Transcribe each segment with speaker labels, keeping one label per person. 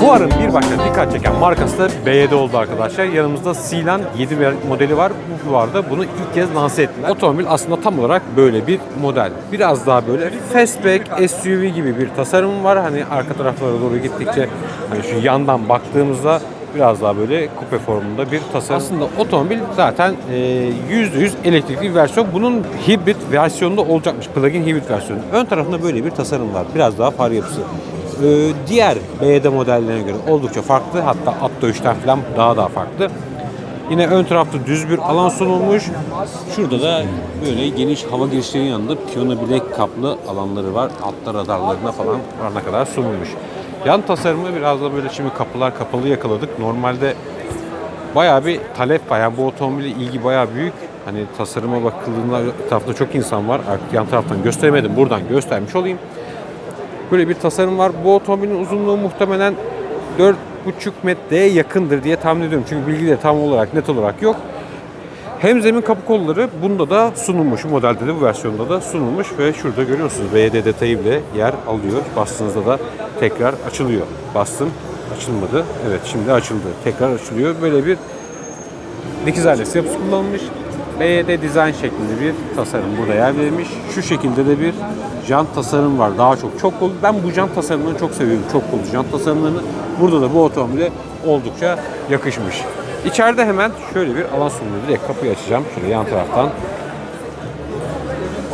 Speaker 1: Fuarın bir başka dikkat çeken markası da BYD oldu arkadaşlar. Yanımızda Silan 7 modeli var. Bu fuarda bunu ilk kez lanse ettiler. Otomobil aslında tam olarak böyle bir model. Biraz daha böyle fastback SUV gibi bir tasarım var. Hani arka taraflara doğru gittikçe hani şu yandan baktığımızda biraz daha böyle kupe formunda bir tasarım. Aslında otomobil zaten e, %100 elektrikli bir versiyon. Bunun hibrit versiyonunda olacakmış. Plug-in hibrit versiyonu. Ön tarafında böyle bir tasarım var. Biraz daha far yapısı. Ee, diğer BYD modellerine göre oldukça farklı. Hatta Atto 3'ten falan daha daha farklı. Yine ön tarafta düz bir alan sunulmuş. Şurada da böyle geniş hava girişlerinin yanında piyano bilek kaplı alanları var. Altta radarlarına falan varana kadar sunulmuş. Yan tasarımı biraz da böyle şimdi kapılar kapalı yakaladık. Normalde bayağı bir talep var. Yani bu otomobile ilgi bayağı büyük. Hani tasarıma bakıldığında etrafta çok insan var. Yan taraftan gösteremedim. Buradan göstermiş olayım. Böyle bir tasarım var. Bu otomobilin uzunluğu muhtemelen 4,5 metreye yakındır diye tahmin ediyorum. Çünkü bilgileri tam olarak net olarak yok. Hem zemin kapı kolları bunda da sunulmuş. Bu modelde de bu versiyonda da sunulmuş ve şurada görüyorsunuz BYD detayı bile yer alıyor. Bastığınızda da tekrar açılıyor. Bastım açılmadı. Evet şimdi açıldı. Tekrar açılıyor. Böyle bir dikiz ailesi yapısı kullanılmış. BYD dizayn şeklinde bir tasarım burada yer verilmiş. Şu şekilde de bir jant tasarım var. Daha çok çok kolu. Ben bu jant tasarımlarını çok seviyorum. Çok kolu jant tasarımlarını. Burada da bu otomobile oldukça yakışmış. İçeride hemen şöyle bir alan sunuluyor. Direkt kapıyı açacağım. Şöyle yan taraftan.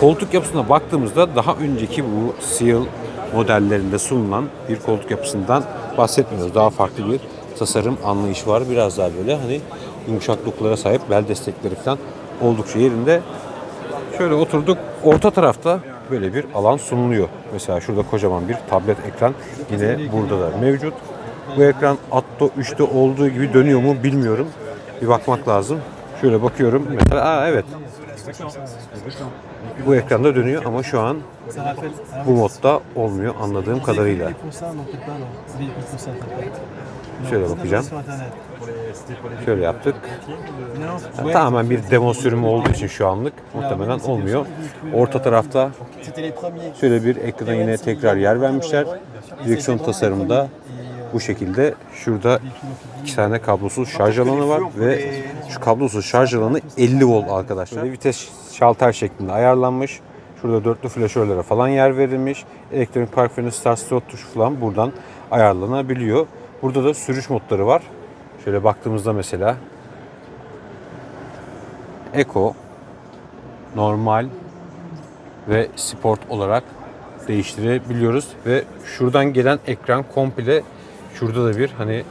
Speaker 1: Koltuk yapısına baktığımızda daha önceki bu Seal modellerinde sunulan bir koltuk yapısından bahsetmiyoruz. Daha farklı bir tasarım anlayışı var. Biraz daha böyle hani yumuşak dokulara sahip bel destekleri falan oldukça yerinde. Şöyle oturduk. Orta tarafta böyle bir alan sunuluyor. Mesela şurada kocaman bir tablet ekran yine burada da mevcut. Bu ekran Atto 3'te olduğu gibi dönüyor mu bilmiyorum. Bir bakmak lazım. Şöyle bakıyorum. Mesela aa evet. Bu ekranda dönüyor ama şu an bu modda olmuyor anladığım kadarıyla. Şöyle bakacağım. Şöyle yaptık. Yani tamamen bir demo sürümü olduğu için şu anlık muhtemelen olmuyor. Orta tarafta şöyle bir ekrana yine tekrar yer vermişler. Direksiyon tasarımı da bu şekilde. Şurada iki tane kablosuz şarj alanı var ve şu kablosuz şarj alanı 50 volt arkadaşlar. Böyle vites şalter şeklinde ayarlanmış. Şurada dörtlü flaşörlere falan yer verilmiş. Elektronik park freni, start stop tuşu falan buradan ayarlanabiliyor. Burada da sürüş modları var. Şöyle baktığımızda mesela Eco, normal ve sport olarak değiştirebiliyoruz ve şuradan gelen ekran komple şurada da bir hani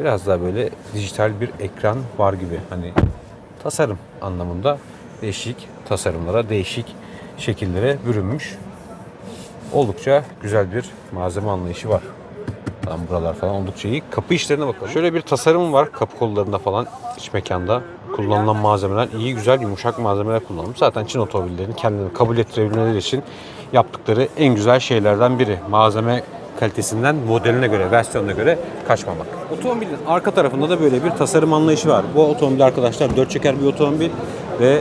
Speaker 1: biraz daha böyle dijital bir ekran var gibi hani tasarım anlamında değişik tasarımlara değişik şekillere bürünmüş oldukça güzel bir malzeme anlayışı var. Tam buralar falan oldukça iyi. Kapı işlerine bakalım. Şöyle bir tasarım var kapı kollarında falan iç mekanda. Kullanılan malzemeler iyi, güzel, yumuşak malzemeler kullanılmış. Zaten Çin otomobillerinin kendilerini kabul ettirebilmeleri için yaptıkları en güzel şeylerden biri. Malzeme kalitesinden modeline göre, versiyonuna göre kaçmamak. Otomobilin arka tarafında da böyle bir tasarım anlayışı var. Bu otomobil arkadaşlar dört çeker bir otomobil ve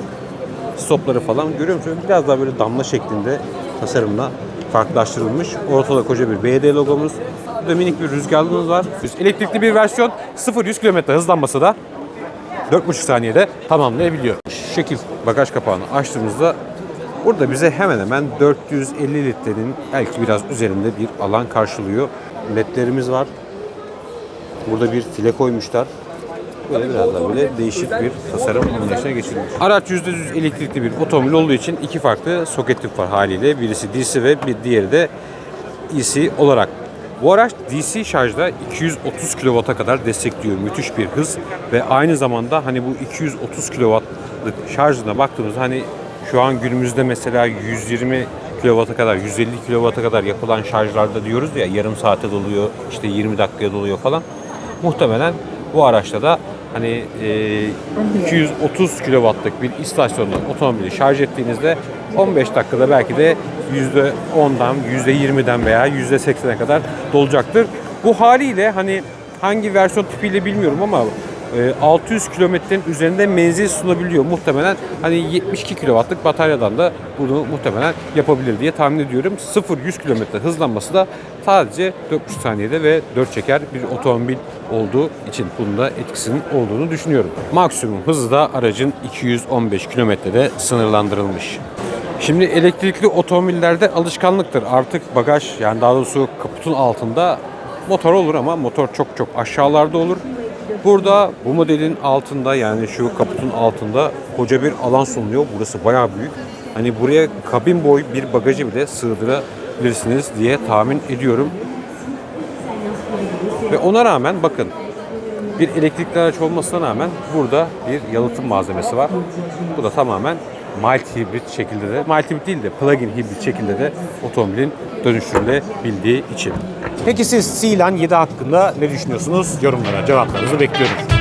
Speaker 1: stopları falan görüyor musunuz? Biraz daha böyle damla şeklinde tasarımla farklılaştırılmış. Ortada koca bir BYD logomuz. Burada minik bir rüzgarlığımız var. Elektrikli bir versiyon 0-100 km hızlanması da 4,5 saniyede tamamlayabiliyor. Şekil bagaj kapağını açtığımızda burada bize hemen hemen 450 litrenin belki biraz üzerinde bir alan karşılıyor. LED'lerimiz var. Burada bir file koymuşlar. Böyle biraz daha böyle değişik bir tasarım anlayışına geçilmiş. Araç %100 elektrikli bir otomobil olduğu için iki farklı soket tip var haliyle. Birisi DC ve bir diğeri de EC olarak. Bu araç DC şarjda 230 kW'a kadar destekliyor. Müthiş bir hız ve aynı zamanda hani bu 230 kW'lık şarjına baktığımızda hani şu an günümüzde mesela 120 kW'a kadar, 150 kW'a kadar yapılan şarjlarda diyoruz ya yarım saate doluyor, işte 20 dakikaya doluyor falan. Muhtemelen bu araçta da hani e, 230 kW'lık bir istasyonda otomobili şarj ettiğinizde 15 dakikada belki de %10'dan, %20'den veya %80'e kadar dolacaktır. Bu haliyle hani hangi versiyon tipiyle bilmiyorum ama 600 kilometrenin üzerinde menzil sunabiliyor. Muhtemelen hani 72 kW'lık bataryadan da bunu muhtemelen yapabilir diye tahmin ediyorum. 0-100 kilometre hızlanması da sadece 4,5 saniyede ve 4 çeker bir otomobil olduğu için bunun da etkisinin olduğunu düşünüyorum. Maksimum hızı da aracın 215 kilometrede sınırlandırılmış. Şimdi elektrikli otomobillerde alışkanlıktır. Artık bagaj yani daha doğrusu kaputun altında motor olur ama motor çok çok aşağılarda olur. Burada bu modelin altında yani şu kaputun altında koca bir alan sunuluyor. Burası bayağı büyük. Hani buraya kabin boy bir bagajı bile sığdırabilirsiniz diye tahmin ediyorum. Ve ona rağmen bakın bir elektrikli araç olmasına rağmen burada bir yalıtım malzemesi var. Bu da tamamen mild hibrit şekilde de, mild hibrit değil de plug-in hibrit şekilde de otomobilin dönüştürülebildiği için. Peki siz Silan 7 hakkında ne düşünüyorsunuz? Yorumlara cevaplarınızı bekliyorum.